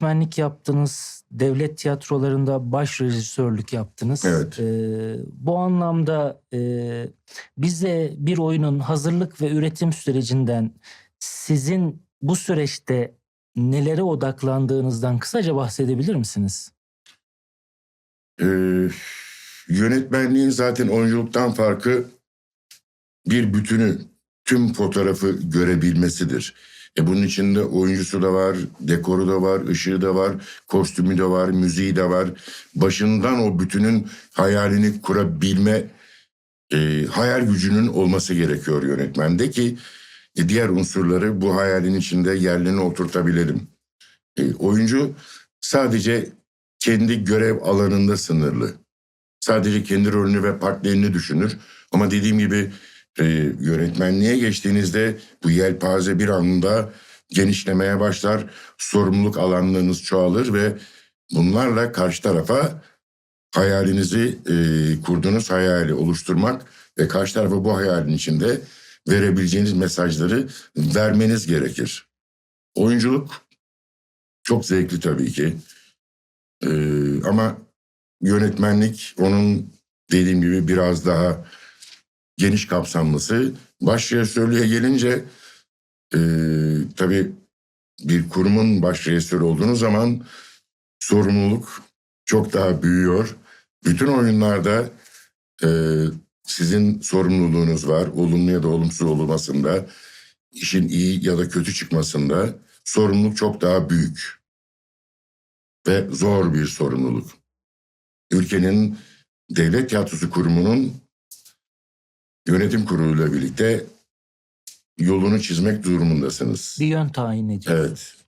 yönetmenlik yaptınız, devlet tiyatrolarında baş rejisörlük yaptınız. Evet. Ee, bu anlamda e, bize bir oyunun hazırlık ve üretim sürecinden sizin bu süreçte nelere odaklandığınızdan kısaca bahsedebilir misiniz? Ee, yönetmenliğin zaten oyunculuktan farkı bir bütünü, tüm fotoğrafı görebilmesidir. E bunun içinde oyuncusu da var, dekoru da var, ışığı da var, kostümü de var, müziği de var. Başından o bütünün hayalini kurabilme e, hayal gücünün olması gerekiyor yönetmende ki e, diğer unsurları bu hayalin içinde yerlerine oturtabilelim. E, oyuncu sadece kendi görev alanında sınırlı. Sadece kendi rolünü ve partnerini düşünür. Ama dediğim gibi e, yönetmenliğe geçtiğinizde bu yelpaze bir anda genişlemeye başlar. Sorumluluk alanlarınız çoğalır ve bunlarla karşı tarafa hayalinizi e, kurduğunuz hayali oluşturmak ve karşı tarafa bu hayalin içinde verebileceğiniz mesajları vermeniz gerekir. Oyunculuk çok zevkli tabii ki. Ee, ama yönetmenlik onun dediğim gibi biraz daha geniş kapsamlısı. Baş gelince e, tabii bir kurumun baş rejisörü olduğunuz zaman sorumluluk çok daha büyüyor. Bütün oyunlarda e, sizin sorumluluğunuz var. Olumlu ya da olumsuz olmasında, işin iyi ya da kötü çıkmasında sorumluluk çok daha büyük ve zor bir sorumluluk. Ülkenin devlet tiyatrosu kurumunun yönetim kuruluyla birlikte yolunu çizmek durumundasınız. Bir yön tayin ediyorsunuz. Evet.